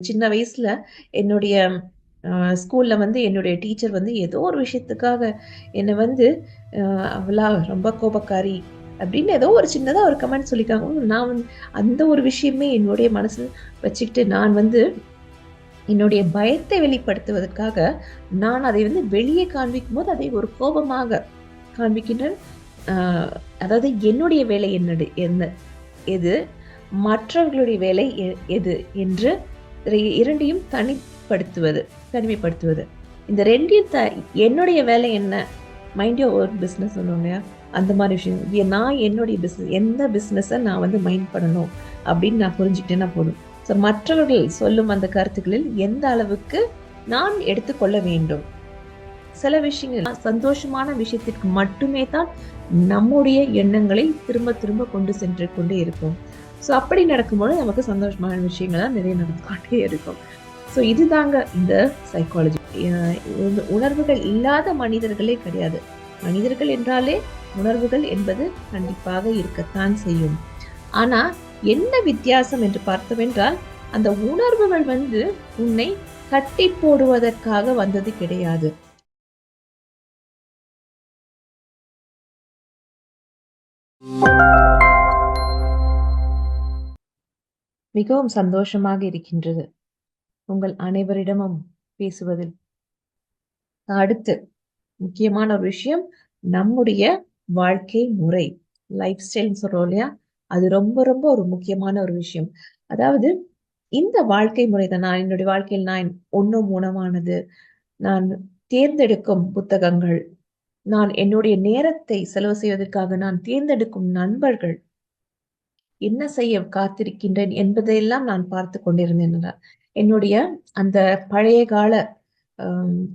சின்ன வயசுல என்னுடைய ஸ்கூல்ல வந்து என்னுடைய டீச்சர் வந்து ஏதோ ஒரு விஷயத்துக்காக என்னை வந்து அவளா ரொம்ப கோபக்காரி அப்படின்னு ஏதோ ஒரு சின்னதாக ஒரு கமெண்ட் சொல்லிக்காங்க நான் வந்து அந்த ஒரு விஷயமே என்னுடைய மனசு வச்சுக்கிட்டு நான் வந்து என்னுடைய பயத்தை வெளிப்படுத்துவதற்காக நான் அதை வந்து வெளியே காண்பிக்கும் போது அதை ஒரு கோபமாக காண்பிக்கின்றேன். அதாவது என்னுடைய வேலை என்னடு என்ன எது? மற்றவர்களுடைய வேலை எ- எது? என்று இரண்டையும் தனிப்படுத்துவது தனிமைப்படுத்துவது. இந்த ரெண்டையும் த என்னுடைய வேலை என்ன? மைண்ட் யோர் ஒர்க் பிஸ்னஸ் சொல்லுவாங்க அந்த மாதிரி விஷயம். இது நான் என்னுடைய பிஸ்னஸ் எந்த பிஸ்னஸை நான் வந்து மைண்ட் பண்ணணும் அப்படின்னு நான் புரிஞ்சுக்கிட்டேன்னா போதும். ஸோ மற்றவர்கள் சொல்லும் அந்த கருத்துக்களில் எந்த அளவுக்கு நான் எடுத்துக்கொள்ள வேண்டும்? சில விஷயங்கள் சந்தோஷமான விஷயத்திற்கு மட்டுமே தான் நம்முடைய எண்ணங்களை திரும்ப திரும்ப கொண்டு சென்று கொண்டே இருக்கும். ஸோ அப்படி நடக்கும்போது நமக்கு சந்தோஷமான விஷயங்கள்லாம் நிறைய நடந்துகிட்டே இருக்கும். ஸோ இதுதாங்க இந்த சைக்காலஜி உணர்வுகள் இல்லாத மனிதர்களே கிடையாது. மனிதர்கள் என்றாலே உணர்வுகள் என்பது கண்டிப்பாக இருக்கத்தான் செய்யும். ஆனால் என்ன வித்தியாசம் என்று பார்த்தவென்றால் அந்த உணர்வுகள் வந்து உன்னை கட்டி போடுவதற்காக வந்தது கிடையாது. மிகவும் சந்தோஷமாக இருக்கின்றது. உங்கள் அனைவரிடமும் பேசுவதில். அடுத்து முக்கியமான ஒரு விஷயம் நம்முடைய வாழ்க்கை முறை. லைஃப் ஸ்டைல்னு சொல்றோம் இல்லையா? அது ரொம்ப ரொம்ப ஒரு முக்கியமான ஒரு விஷயம். அதாவது இந்த வாழ்க்கை முறை தான் நான் என்னுடைய வாழ்க்கையில் நான் ஒன்றும் உணவானது நான் தேர்ந்தெடுக்கும் புத்தகங்கள். நான் என்னுடைய நேரத்தை செலவு செய்வதற்காக நான் தேர்ந்தெடுக்கும் நண்பர்கள். என்ன செய்ய காத்திருக்கின்றேன் என்பதையெல்லாம் நான் பார்த்து கொண்டிருந்தேன் என்னுடைய அந்த பழைய கால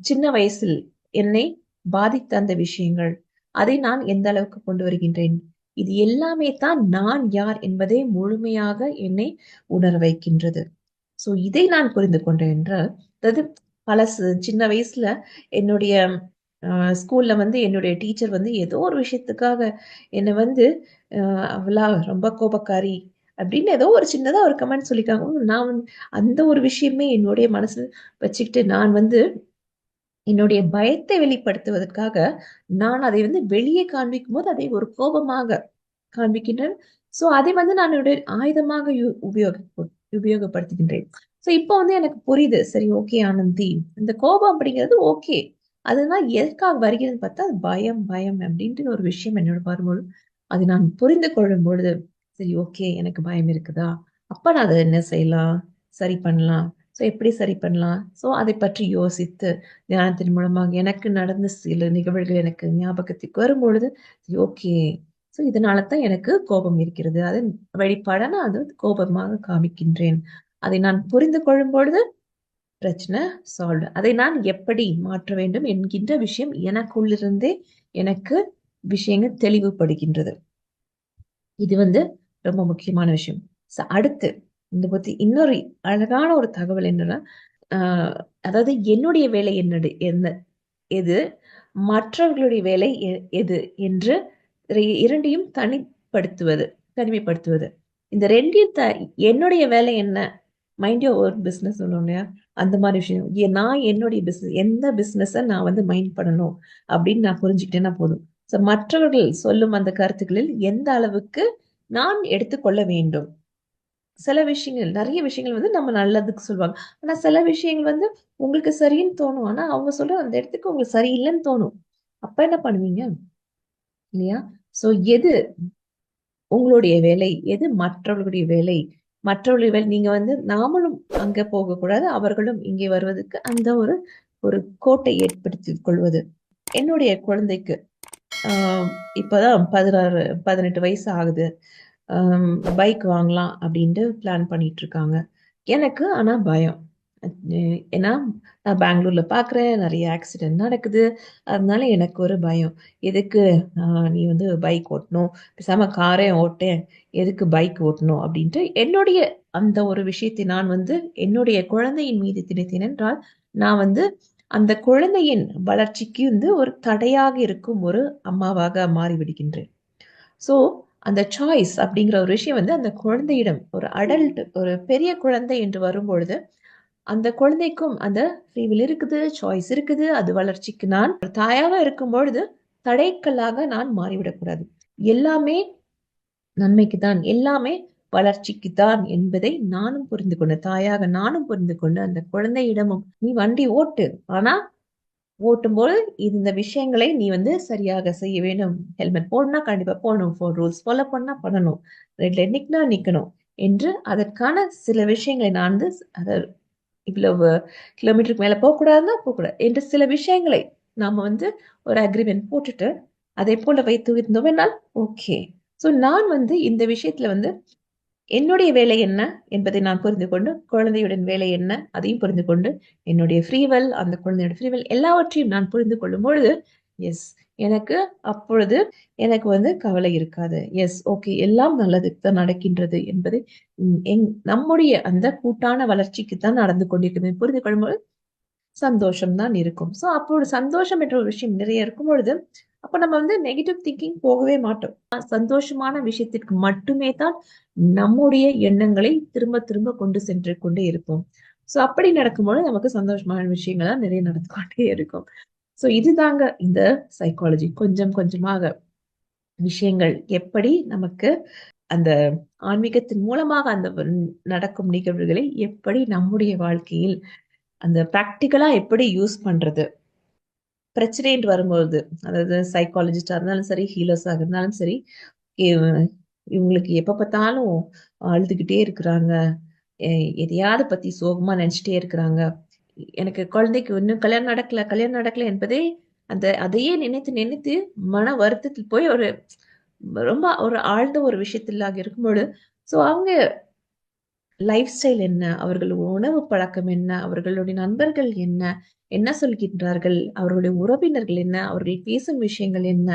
சின்ன வயசில் என்னை பாதித்த அந்த விஷயங்கள் அதை நான் எந்த அளவுக்கு கொண்டு வருகின்றேன்? இது எல்லாமே தான் நான் யார் என்பதை முழுமையாக என்னை உணர வைக்கின்றது. சோ இதை நான் புரிந்து கொண்டேன் என்றால் அதாவது பல சின்ன வயசுல என்னுடைய ஸ்கூல்ல வந்து என்னுடைய டீச்சர் வந்து ஏதோ ஒரு விஷயத்துக்காக என்னை வந்து அவளா ரொம்ப கோபக்காரி அப்படின்னு ஏதோ ஒரு சின்னதாக ஒரு கமெண்ட் சொல்லியிருக்காங்க. நான் வந்து அந்த ஒரு விஷயமே என்னுடைய மனசில் வச்சுக்கிட்டு நான் வந்து என்னுடைய பயத்தை வெளிப்படுத்துவதற்காக நான் அதை வந்து வெளியே காண்பிக்கும் போது அதை ஒரு கோபமாக காண்பிக்கின்றேன். ஸோ அதை வந்து நான் என்னுடைய ஆயுதமாக உபயோக உபயோகப்படுத்துகின்றேன். ஸோ இப்போ வந்து எனக்கு புரியுது. சரி ஓகே ஆனந்தி. இந்த கோபம் அப்படிங்கிறது ஓகே அதுதான் எதற்காக வருகிறதுன்னு பார்த்தா அது பயம் பயம் அப்படின்ட்டு ஒரு விஷயம் என்னோட வரும்போது அது நான் புரிந்து கொள்ளும் பொழுது சரி ஓகே எனக்கு பயம் இருக்குதா? அப்போ நான் அதை என்ன செய்யலாம்? சரி பண்ணலாம். ஸோ எப்படி சரி பண்ணலாம்? ஸோ அதை பற்றி யோசித்து தியானத்தின் மூலமாக எனக்கு நடந்த சில நிகழ்வுகள் எனக்கு ஞாபகத்துக்கு வரும் பொழுது சரி ஓகே. ஸோ இதனால தான் எனக்கு கோபம் இருக்கிறது. அது வழிபாட நான் அது கோபமாக காமிக்கின்றேன். அதை நான் புரிந்து கொள்ளும் பொழுது பிரச்சனை சால்வ் அதை நான் எப்படி மாற்ற வேண்டும் என்கின்ற விஷயம் எனக்குள்ளிருந்தே எனக்கு விஷயங்கள் தெளிவுபடுகின்றது. இது வந்து ரொம்ப முக்கியமான விஷயம். அடுத்து இந்த பத்தி இன்னொரு அழகான ஒரு தகவல் என்னன்னா அதாவது என்னுடைய வேலை என்னது என்ன எது மற்றவர்களுடைய வேலை எ- எது என்று இரண்டையும் தனிப்படுத்துவது தனிமைப்படுத்துவது. இந்த ரெண்டையும் த என்னுடைய வேலை என்ன மைண்ட் யோர் ஒர்க் பிஸ்னஸ் சொல்லுவோம் இல்லையா அந்த மாதிரி விஷயம். ஏ- நான் என்னுடைய பிஸ்னஸ் எந்த பிஸ்னஸை நான் வந்து மைண்ட் பண்ணணும் அப்படின்னு நான் புரிஞ்சுக்கிட்டேன்னா போதும். ஸோ மற்றவர்கள் சொல்லும் அந்த கருத்துக்களில் எந்த அளவுக்கு நான் எடுத்துக்கொள்ள வேண்டும்? சில விஷயங்கள் நிறைய விஷயங்கள் வந்து நம்ம நல்லதுக்கு சொல்லுவாங்க. ஆனால் சில விஷயங்கள் வந்து உங்களுக்கு சரின்னு தோணும். ஆனா அவங்க சொல்ற அந்த இடத்துக்கு உங்களுக்கு சரியில்லைன்னு தோணும். அப்போ என்ன பண்ணுவீங்க? இல்லையா? ஸோ எது உங்களுடைய வேலை? எது மற்றவர்களுடைய வேலை? மற்றவர்கள் நீங்கள் நீங்க வந்து நாமளும் அங்க போகக்கூடாது அவர்களும் இங்கே வருவதற்கு அந்த ஒரு ஒரு கோட்டை ஏற்படுத்திக் கொள்வது. என்னுடைய குழந்தைக்கு ஆஹ் இப்பதான் பதினாறு பதினெட்டு வயசு ஆகுது. பைக் வாங்கலாம் அப்படின்ட்டு பிளான் பண்ணிட்டு இருக்காங்க. எனக்கு ஆனா பயம். ஏன்னா நான் பெங்களூர்ல பாக்குறேன். நிறைய ஆக்சிடென்ட் நடக்குது. அதனால எனக்கு ஒரு பயம். எதுக்கு ஆஹ் நீ வந்து பைக் ஓட்டணும்? பேசாம காரே ஓட்டேன். எதுக்கு பைக் ஓட்டணும்? அப்படின்ட்டு என்னுடைய அந்த ஒரு விஷயத்தை நான் வந்து என்னுடைய குழந்தையின் மீது திணித்தேன் என்றால் நான் வந்து அந்த குழந்தையின் வளர்ச்சிக்கு வந்து ஒரு தடையாக இருக்கும் ஒரு அம்மாவாக மாறிவிடுகின்றேன். ஸோ அந்த சாய்ஸ் அப்படிங்கிற ஒரு விஷயம் வந்து அந்த குழந்தையிடம் ஒரு அடல்ட் ஒரு பெரிய குழந்தை என்று வரும்பொழுது அந்த குழந்தைக்கும் அந்த ஃப்ரீவில் இருக்குது சாய்ஸ் இருக்குது அது வளர்ச்சிக்கு நான் ஒரு தாயாக இருக்கும் பொழுது தடைக்கல்லாக நான் மாறிவிடக்கூடாது. எல்லாமே நன்மைக்கு தான் எல்லாமே வளர்ச்சிக்கு தான் என்பதை நானும் புரிந்து கொண்டு தாயாக நானும் புரிந்து கொண்டு அந்த குழந்தையிடமும் நீ வண்டி ஓட்டு ஆனா ஓட்டும்போது இந்த விஷயங்களை நீ வந்து சரியாக செய்ய வேண்டும். ஹெல்மெட் போடணும்னா கண்டிப்பா போடணும். ஃபோர் ரூல்ஸ் ஃபாலோ பண்ணா பண்ணணும். ரெட் லைட் நிக்கனா நிக்கணும். என்று அதற்கான சில விஷயங்களை நான் வந்து அதை இவ்வளவு கிலோமீட்டருக்கு மேல போகக்கூடாதுன்னா போகக்கூடாது என்று சில விஷயங்களை நாம வந்து ஒரு அக்ரிமெண்ட் போட்டுட்டு அதை போல வைத்து இருந்தோம் என்னால் ஓகே ஸோ நான் வந்து இந்த விஷயத்துல வந்து என்னுடைய வேலை என்ன என்பதை நான் புரிந்து கொண்டு குழந்தையுடன் வேலை என்ன அதையும் புரிந்து கொண்டு என்னுடைய ஃப்ரீவெல் அந்த குழந்தையோட ஃப்ரீவல் எல்லாவற்றையும் நான் புரிந்து கொள்ளும் பொழுது எஸ் எனக்கு அப்பொழுது எனக்கு வந்து கவலை இருக்காது. எஸ் ஓகே எல்லாம் நல்லதுக்கு தான் நடக்கின்றது என்பது எங் நம்முடைய அந்த கூட்டான வளர்ச்சிக்கு தான் நடந்து கொண்டிருக்கிறது புரிந்து கொள்ளும்போது சந்தோஷம் தான் இருக்கும். ஸோ அப்போது சந்தோஷம் என்ற ஒரு விஷயம் நிறைய இருக்கும் பொழுது அப்ப நம்ம வந்து நெகட்டிவ் திங்கிங் போகவே மாட்டோம். சந்தோஷமான விஷயத்திற்கு மட்டுமே தான் நம்முடைய எண்ணங்களை திரும்ப திரும்ப கொண்டு சென்று கொண்டே இருப்போம். ஸோ அப்படி நடக்கும்போது நமக்கு சந்தோஷமான விஷயங்கள்லாம் நிறைய நடந்து கொண்டே இருக்கும். ஸோ இதுதாங்க இந்த சைக்காலஜி கொஞ்சம் கொஞ்சமாக விஷயங்கள் எப்படி நமக்கு அந்த ஆன்மீகத்தின் மூலமாக அந்த நடக்கும் நிகழ்வுகளை எப்படி நம்முடைய வாழ்க்கையில் அந்த ப்ராக்டிக்கலா எப்படி யூஸ் பண்றது? பிரச்சனைன்னு வரும்போது அதாவது சைக்காலஜிஸ்டா இருந்தாலும் சரி ஹீலர்ஸாக இருந்தாலும் சரி இவங்களுக்கு எப்ப பார்த்தாலும் அழுதுகிட்டே இருக்கிறாங்க. எதையாவது பத்தி சோகமா நினைச்சிட்டே இருக்கிறாங்க. எனக்கு குழந்தைக்கு இன்னும் கல்யாணம் நடக்கல கல்யாணம் நடக்கல என்பதே அந்த அதையே நினைத்து நினைத்து மன வருத்தத்தில் போய் ஒரு ரொம்ப ஒரு ஆழ்ந்த ஒரு விஷயத்திலாக இருக்கும்போது ஸோ அவங்க லைஃப் ஸ்டைல் என்ன? அவர்கள் உணவு பழக்கம் என்ன? அவர்களுடைய நண்பர்கள் என்ன? என்ன சொல்கின்றார்கள்? அவர்களுடைய உறவினர்கள் என்ன? அவர்கள் பேசும் விஷயங்கள் என்ன?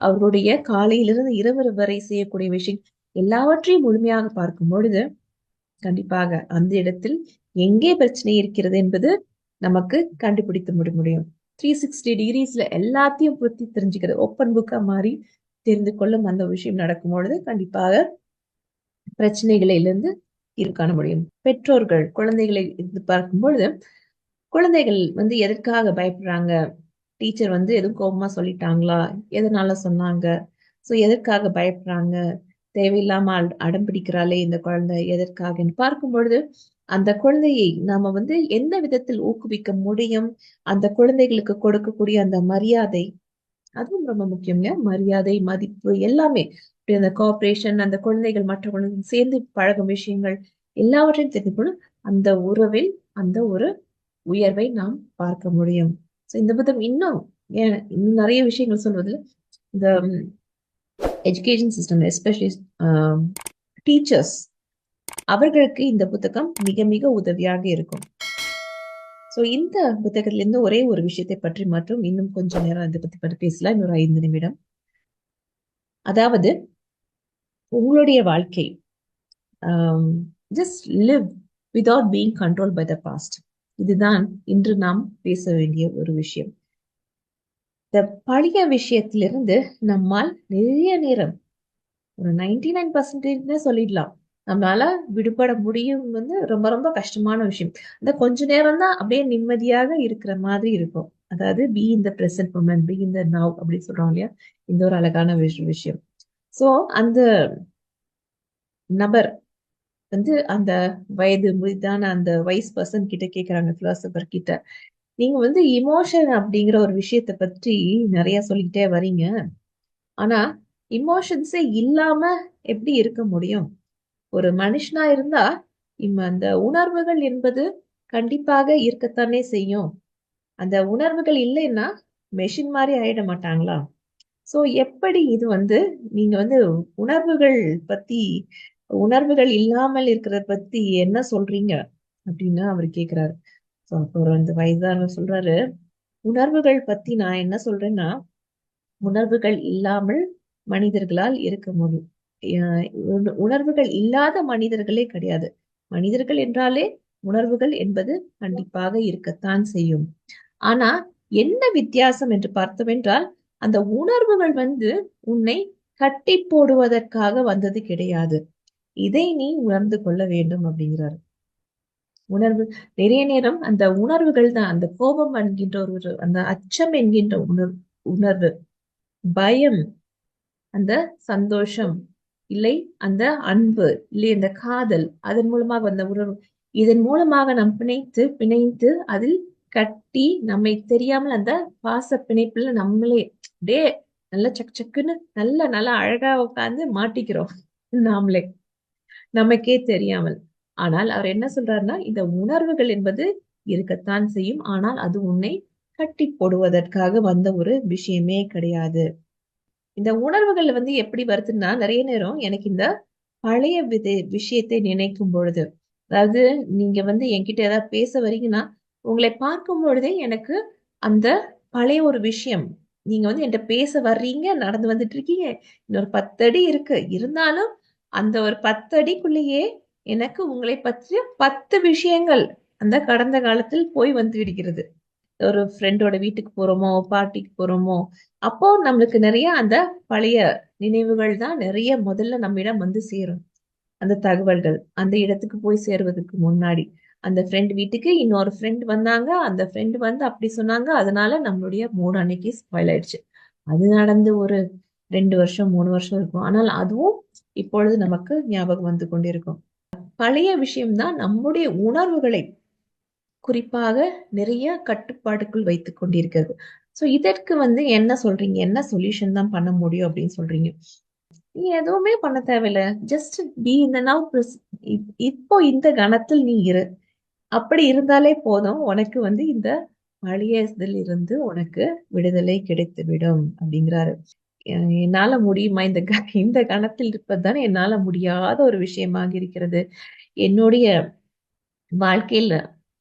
அவர்களுடைய காலையிலிருந்து இரவு வரை செய்யக்கூடிய விஷயம் எல்லாவற்றையும் முழுமையாக பார்க்கும் பொழுது கண்டிப்பாக அந்த இடத்தில் எங்கே பிரச்சனை இருக்கிறது என்பது நமக்கு கண்டுபிடித்து முடி முடியும். த்ரீ சிக்ஸ்டி டிகிரிஸ்ல எல்லாத்தையும் பத்தி தெரிஞ்சுக்கிறது. ஓப்பன் புக்கா மாறி தெரிந்து கொள்ளும் அந்த விஷயம் நடக்கும் பொழுது கண்டிப்பாக பிரச்சனைகளிலிருந்து தீர்வு காண முடியும். பெற்றோர்கள் குழந்தைகளை இது பார்க்கும் பொழுது குழந்தைகள் வந்து எதற்காக பயப்படுறாங்க? டீச்சர் வந்து எதுவும் கோபமா சொல்லிட்டாங்களா? எதனால சொன்னாங்க? சோ எதற்காக பயப்படுறாங்க? தேவையில்லாம அடம் பிடிக்கிறாளே இந்த குழந்தை எதற்காகன்னு பார்க்கும் பொழுது அந்த குழந்தையை நாம வந்து எந்த விதத்தில் ஊக்குவிக்க முடியும்? அந்த குழந்தைகளுக்கு கொடுக்கக்கூடிய அந்த மரியாதை அதுவும் ரொம்ப முக்கியம் இல்லையா? மரியாதை மதிப்பு எல்லாமே. இப்படி அந்த கோஆபரேஷன் அந்த குழந்தைகள் மற்ற குழந்தைகள் சேர்ந்து பழகும் விஷயங்கள் எல்லாவற்றையும் தெரிந்து கொண்டு அந்த உறவில் அந்த ஒரு உயர்வை நாம் பார்க்க முடியும். ஸோ இந்த புத்தகம் இன்னும் ஏன் இன்னும் நிறைய விஷயங்கள் சொல்வதில் இந்த எஜுகேஷன் சிஸ்டம் எஸ்பெஷலி டீச்சர்ஸ் அவர்களுக்கு இந்த புத்தகம் மிக மிக உதவியாக இருக்கும். ஸோ இந்த புத்தகத்திலிருந்து ஒரே ஒரு விஷயத்தை பற்றி மற்றும் இன்னும் கொஞ்ச நேரம் இதை பத்தி பற்றி பேசலாம். இன்னொரு ஐந்து நிமிடம். அதாவது உங்களுடைய வாழ்க்கை just live without being control by the past இதுதான் இன்று நாம் பேச வேண்டிய ஒரு விஷயம். இந்த பழைய விஷயத்திலிருந்து நம்மால் நிறைய நேரம் ஒரு நைன்டி நைன் பர்சன்டேஜ் சொல்லிடலாம். நம்மளால விடுபட முடியும் வந்து ரொம்ப ரொம்ப கஷ்டமான விஷயம். அந்த கொஞ்ச நேரம் தான் அப்படியே நிம்மதியாக இருக்கிற மாதிரி இருக்கும். அதாவது பி இந்த பிரசன்ட் மூமெண்ட் பி இந்த நவ் அப்படின்னு சொல்றோம் இல்லையா? இந்த ஒரு அழகான விஷ- விஷயம். ஸோ அந்த நபர் வந்து அந்த வயது முதிதான அந்த வைஸ் பர்சன் கிட்ட கேட்குறாங்க பிலாசபர் கிட்ட. நீங்க வந்து இமோஷன் அப்படிங்கிற ஒரு விஷயத்தை பற்றி நிறைய சொல்லிக்கிட்டே வரீங்க. ஆனா இமோஷன்ஸே இல்லாம எப்படி இருக்க முடியும்? ஒரு மனுஷனா இருந்தா இம்ம அந்த உணர்வுகள் என்பது கண்டிப்பாக இருக்கத்தானே செய்யும். அந்த உணர்வுகள் இல்லைன்னா மெஷின் மாதிரி ஆயிட மாட்டாங்களா? சோ எப்படி இது வந்து நீங்க வந்து உணர்வுகள் பத்தி உணர்வுகள் இல்லாமல் இருக்கிறத பத்தி என்ன சொல்றீங்க? அப்படின்னு அவர் கேக்குறாரு. ஸோ அப்ப அந்த வந்து வயதானவர் சொல்றாரு உணர்வுகள் பத்தி நான் என்ன சொல்றேன்னா உணர்வுகள் இல்லாமல் மனிதர்களால் இருக்க முடியும். உணர்வுகள் இல்லாத மனிதர்களே கிடையாது. மனிதர்கள் என்றாலே உணர்வுகள் என்பது கண்டிப்பாக இருக்கத்தான் செய்யும். ஆனா என்ன வித்தியாசம் என்று பார்த்தவென்றால் அந்த உணர்வுகள் வந்து உன்னை கட்டி போடுவதற்காக வந்தது கிடையாது. இதை நீ உணர்ந்து கொள்ள வேண்டும் அப்படிங்கிறாரு. உணர்வு நிறைய நேரம் அந்த உணர்வுகள் தான் அந்த கோபம் என்கின்ற ஒரு அந்த அச்சம் என்கின்ற உணர்வு உணர்வு பயம் அந்த சந்தோஷம் இல்லை அந்த அன்பு இல்லை அந்த காதல் அதன் மூலமாக வந்த உணர்வு இதன் மூலமாக நாம் பிணைத்து பிணைத்து அதில் கட்டி நம்மை தெரியாமல் அந்த பாச பிணைப்புல நம்மளே டே நல்ல சக் சக்குன்னு நல்ல நல்லா அழகா உட்கார்ந்து மாட்டிக்கிறோம் நாமளே. நமக்கே தெரியாமல். ஆனால் அவர் என்ன சொல்றாருன்னா இந்த உணர்வுகள் என்பது இருக்கத்தான் செய்யும். ஆனால் அது உன்னை கட்டி போடுவதற்காக வந்த ஒரு விஷயமே கிடையாது. இந்த உணர்வுகள் வந்து எப்படி வருதுன்னா நிறைய நேரம் எனக்கு இந்த பழைய விதை விஷயத்தை நினைக்கும் பொழுது அதாவது நீங்க வந்து என்கிட்ட ஏதாவது பேச வரீங்கன்னா உங்களை பார்க்கும் பொழுதே எனக்கு அந்த பழைய ஒரு விஷயம் நீங்க வந்து என்கிட்ட பேச வர்றீங்க நடந்து வந்துட்டு இருக்கீங்க இன்னொரு பத்தடி இருக்கு இருந்தாலும் அந்த ஒரு பத்தடிக்குள்ளேயே எனக்கு உங்களை பற்றிய பத்து விஷயங்கள் அந்த கடந்த காலத்தில் போய் வந்து விடுகிறது. ஒரு ஃப்ரெண்டோட வீட்டுக்கு போறோமோ பார்ட்டிக்கு போறோமோ அப்போ நம்மளுக்கு நிறைய அந்த பழைய நினைவுகள் தான் நிறைய முதல்ல நம்மிடம் வந்து சேரும். அந்த தகவல்கள் அந்த இடத்துக்கு போய் சேருவதற்கு முன்னாடி. அந்த ஃப்ரெண்ட் வீட்டுக்கு இன்னொரு ஃப்ரெண்ட் வந்தாங்க. அந்த ஃப்ரெண்ட் வந்து அப்படி சொன்னாங்க. அதனால நம்மளுடைய மூணு அன்னைக்கு ஸ்பாயில் ஆயிடுச்சு. அது நடந்து ஒரு ரெண்டு வருஷம் மூணு வருஷம் இருக்கும். ஆனால் அதுவும் இப்பொழுது நமக்கு ஞாபகம் வந்து கொண்டிருக்கும். பழைய விஷயம்தான் நம்முடைய உணர்வுகளை குறிப்பாக நிறைய கட்டுப்பாடுக்குள் வைத்துக் கொண்டிருக்கிறது. ஸோ இதற்கு வந்து என்ன சொல்றீங்க? என்ன சொல்யூஷன் தான் பண்ண முடியும் அப்படின்னு சொல்றீங்க? நீ எதுவுமே பண்ண தேவையில்ல. ஜஸ்ட் பி இந்த நவ் இப்போ இந்த கணத்தில் நீ இரு. அப்படி இருந்தாலே போதும். உனக்கு வந்து இந்த பழைய இதில் இருந்து உனக்கு விடுதலை கிடைத்து விடும் அப்படிங்கிறாரு என்னால முடியுமா? இந்த க- இந்த கணத்தில் இருப்பதுதானே என்னால முடியாத ஒரு விஷயமாக இருக்கிறது. என்னுடைய வாழ்க்கையில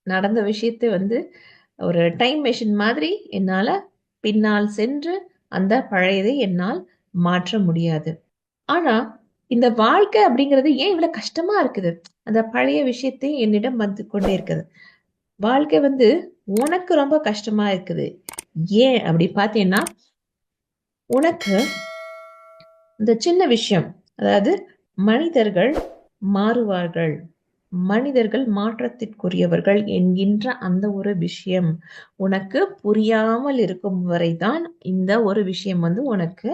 நடந்த விஷயத்தை வந்து ஒரு டைம் மெஷின் மாதிரி என்னால பின்னால் சென்று அந்த பழையதை என்னால் மாற்ற முடியாது. ஆனா இந்த வாழ்க்கை அப்படிங்கிறது ஏன் இவ்வளவு கஷ்டமா இருக்குது? அந்த பழைய விஷயத்தை என்னிடம் வந்து கொண்டே இருக்குது. வாழ்க்கை வந்து உனக்கு ரொம்ப கஷ்டமா இருக்குது. ஏன் அப்படி பார்த்தீங்கன்னா உனக்கு இந்த சின்ன விஷயம் அதாவது மனிதர்கள் மாறுவார்கள். மனிதர்கள் மாற்றத்திற்குரியவர்கள் என்கின்ற அந்த ஒரு விஷயம் உனக்கு புரியாமல் இருக்கும் வரைதான் இந்த ஒரு விஷயம் வந்து உனக்கு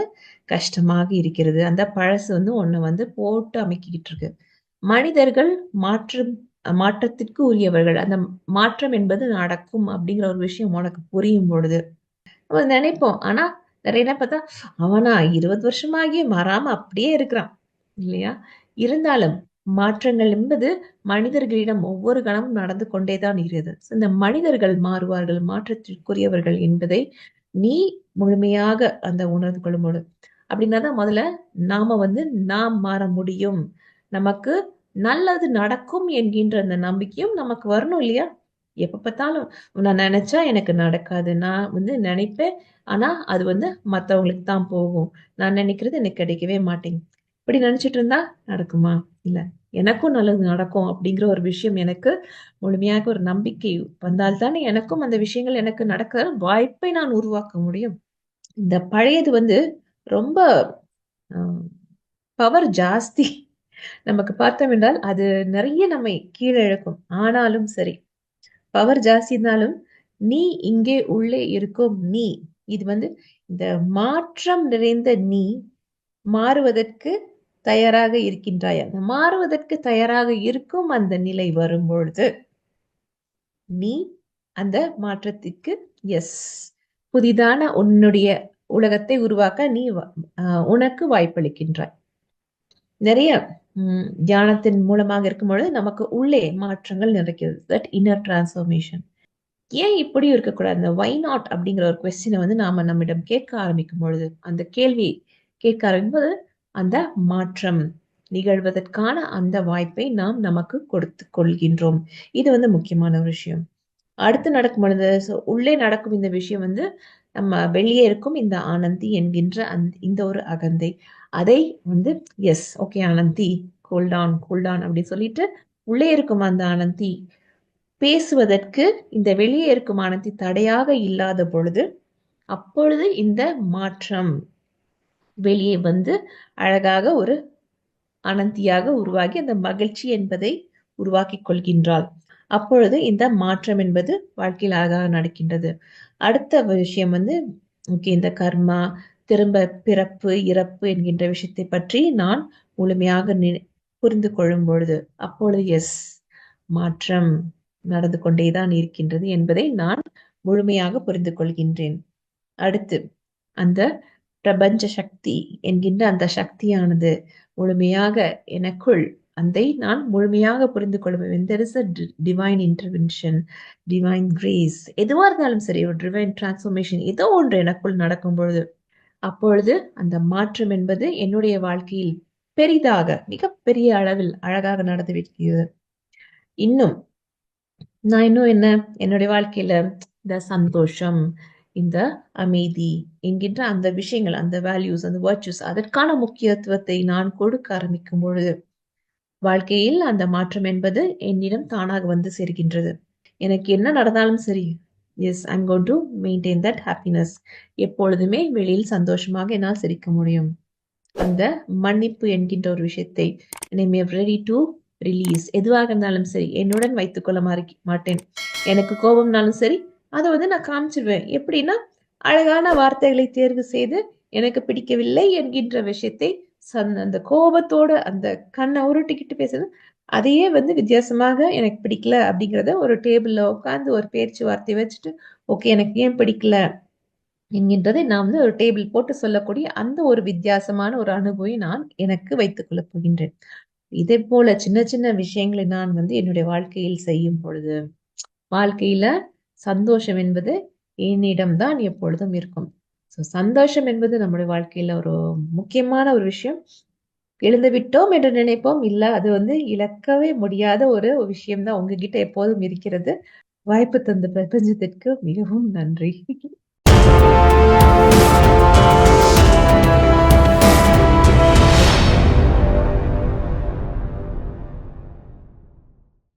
கஷ்டமாக இருக்கிறது. அந்த பழசு வந்து உன்னை வந்து போட்டு அமைக்கிட்டு இருக்கு. மனிதர்கள் மாற்றம் மாற்றத்திற்கு உரியவர்கள். அந்த மாற்றம் என்பது நடக்கும் அப்படிங்கிற ஒரு விஷயம் உனக்கு புரியும் பொழுது. நம்ம நினைப்போம். ஆனா நிறைய என்ன பார்த்தா அவனா இருபது வருஷமாகியே மாறாம அப்படியே இருக்கிறான். இல்லையா? இருந்தாலும் மாற்றங்கள் என்பது மனிதர்களிடம் ஒவ்வொரு கணமும் நடந்து கொண்டேதான் இருக்கிறது. இந்த மனிதர்கள் மாறுவார்கள் மாற்றத்திற்குரியவர்கள் என்பதை நீ முழுமையாக அந்த உணர்ந்து கொள்ளும்போது. அப்படின்னா தான் முதல்ல நாம வந்து நாம் மாற முடியும். நமக்கு நல்லது நடக்கும் என்கின்ற அந்த நம்பிக்கையும் நமக்கு வரணும் இல்லையா? எப்ப பார்த்தாலும் நான் நினைச்சா எனக்கு நடக்காது. நான் வந்து நினைப்பேன். ஆனா அது வந்து மத்தவங்களுக்கு தான் போகும். நான் நினைக்கிறது எனக்கு கிடைக்கவே மாட்டேங்குது. இப்படி நினைச்சிட்டு இருந்தா நடக்குமா? இல்ல எனக்கும் நல்லது நடக்கும் அப்படிங்கிற ஒரு விஷயம் எனக்கு முழுமையாக ஒரு நம்பிக்கை வந்தால்தானே எனக்கும் அந்த விஷயங்கள் எனக்கு நடக்க வாய்ப்பை நான் உருவாக்க முடியும். இந்த பழையது வந்து ரொம்ப பவர் ஜாஸ்தி. நமக்கு பார்த்தோம் என்றால் அது நிறைய நம்மை கீழே இழக்கும். ஆனாலும் சரி பவர் ஜாஸ்தி இருந்தாலும் நீ இங்கே உள்ளே இருக்கும் நீ. இது வந்து இந்த மாற்றம் நிறைந்த நீ மாறுவதற்கு தயாராக இருக்கின்றாய். அந்த மாறுவதற்கு தயாராக இருக்கும் அந்த நிலை வரும் பொழுது நீ அந்த மாற்றத்திற்கு எஸ் புதிதான உன்னுடைய உலகத்தை உருவாக்க நீ வ- ஆஹ் உனக்கு வாய்ப்பளிக்கின்றாய். நிறைய தியானத்தின் மூலமாக இருக்கும் பொழுது நமக்கு உள்ளே மாற்றங்கள் நடக்கிறது தட் இன்னர் டிரான்ஸ்ஃபர்மேஷன் ஏன் இப்படி இருக்கக்கூடாது? இந்த வை நாட் அப்படிங்கிற ஒரு கொஸ்டினை வந்து நாம நம்மிடம் கேட்க ஆரம்பிக்கும் பொழுது அந்த கேள்வி கேட்க ஆரம்பிக்கும்போது அந்த மாற்றம் நிகழ்வதற்கான அந்த வாய்ப்பை நாம் நமக்கு கொடுத்து கொள்கின்றோம். இது வந்து முக்கியமான ஒரு விஷயம். அடுத்து நடக்கும் பொழுது உள்ளே நடக்கும் இந்த விஷயம் வந்து நம்ம வெளியே இருக்கும் இந்த ஆனந்தி என்கின்ற அந்த இந்த ஒரு அகந்தை. அதை வந்து yes okay Anandi cool down cool down அப்படின்னு சொல்லிட்டு உள்ளே இருக்கும் அந்த ஆனந்தி பேசுவதற்கு இந்த வெளியே இருக்கும் ஆனந்தி தடையாக இல்லாத பொழுது அப்பொழுது இந்த மாற்றம் வெளியே வந்து அழகாக ஒரு அனந்தியாக உருவாகி அந்த மகிழ்ச்சி என்பதை உருவாக்கி கொள்கின்றாள். அப்பொழுது இந்த மாற்றம் என்பது வாழ்க்கையில் அழகாக நடக்கின்றது. அடுத்த விஷயம் வந்து ஓகே இந்த கர்மா திரும்ப பிறப்பு இறப்பு என்கின்ற விஷயத்தை பற்றி நான் முழுமையாக நி- புரிந்து கொள்ளும் பொழுது அப்பொழுது எஸ் மாற்றம் நடந்து கொண்டேதான் இருக்கின்றது என்பதை நான் முழுமையாக புரிந்து கொள்கின்றேன். அடுத்து அந்த பிரபஞ்ச சக்தி என்கின்ற அந்த சக்தியானது முழுமையாக எனக்குள் அதை நான் முழுமையாக புரிந்து கொள்வேன். There is a divine intervention divine grace எதுவாக இருந்தாலும் சரி ஒரு டிவைன் டிரான்ஸ்ஃபர்மேஷன் ஏதோ ஒன்று எனக்குள் நடக்கும் பொழுது அப்பொழுது அந்த மாற்றம் என்பது என்னுடைய வாழ்க்கையில் பெரிதாக மிகப்பெரிய அளவில் அழகாக நடந்துவிடுகிறது. இன்னும் நான் இன்னும் என்ன? என்னுடைய வாழ்க்கையில இந்த சந்தோஷம் இந்த அமைதி என்கின்ற அந்த விஷயங்கள் அந்த வேல்யூஸ் அந்த வேர்ச்சுஸ் அதற்கான முக்கியத்துவத்தை நான் கொடுக்க ஆரம்பிக்கும் பொழுது வாழ்க்கையில் அந்த மாற்றம் என்பது என்னிடம் தானாக வந்து சேர்கின்றது. எனக்கு என்ன நடந்தாலும் சரி yes I'm going to maintain that happiness எப்பொழுதுமே வெளியில் சந்தோஷமாக என்னால் சிரிக்க முடியும். அந்த மன்னிப்பு என்கின்ற ஒரு விஷயத்தை என்னை ரெடி டு ரிலீஸ் எதுவாக இருந்தாலும் சரி என்னுடன் வைத்துக்கொள்ள மாறி- மாட்டேன். எனக்கு கோபம்னாலும் சரி அதை வந்து நான் காமிச்சிருவேன். எப்படின்னா அழகான வார்த்தைகளை தேர்வு செய்து எனக்கு பிடிக்கவில்லை என்கின்ற விஷயத்தை சந்- அந்த கோபத்தோட அந்த கண்ணை உருட்டிக்கிட்டு பேசுறது அதையே வந்து வித்தியாசமாக எனக்கு பிடிக்கல அப்படிங்கிறத ஒரு டேபிள்ல உட்காந்து ஒரு பேச்சு வார்த்தையை வச்சுட்டு ஓகே எனக்கு ஏன் பிடிக்கல? என்கின்றதை நான் வந்து ஒரு டேபிள் போட்டு சொல்லக்கூடிய அந்த ஒரு வித்தியாசமான ஒரு அனுபவம் நான் எனக்கு வைத்துக் கொள்ளப் போகின்றேன். இதே போல சின்ன சின்ன விஷயங்களை நான் வந்து என்னுடைய வாழ்க்கையில் செய்யும் பொழுது வாழ்க்கையில சந்தோஷம் என்பது என்னிடம்தான் எப்பொழுதும் இருக்கும். ஸோ சந்தோஷம் என்பது நம்முடைய வாழ்க்கையில ஒரு முக்கியமான ஒரு விஷயம். எழுந்து விட்டோம் என்று நினைப்போம். இல்லை அது வந்து இழக்கவே முடியாத ஒரு விஷயம் தான் உங்ககிட்ட எப்போதும் இருக்கிறது. வாய்ப்பு தந்த பிரபஞ்சத்திற்கு மிகவும் நன்றி.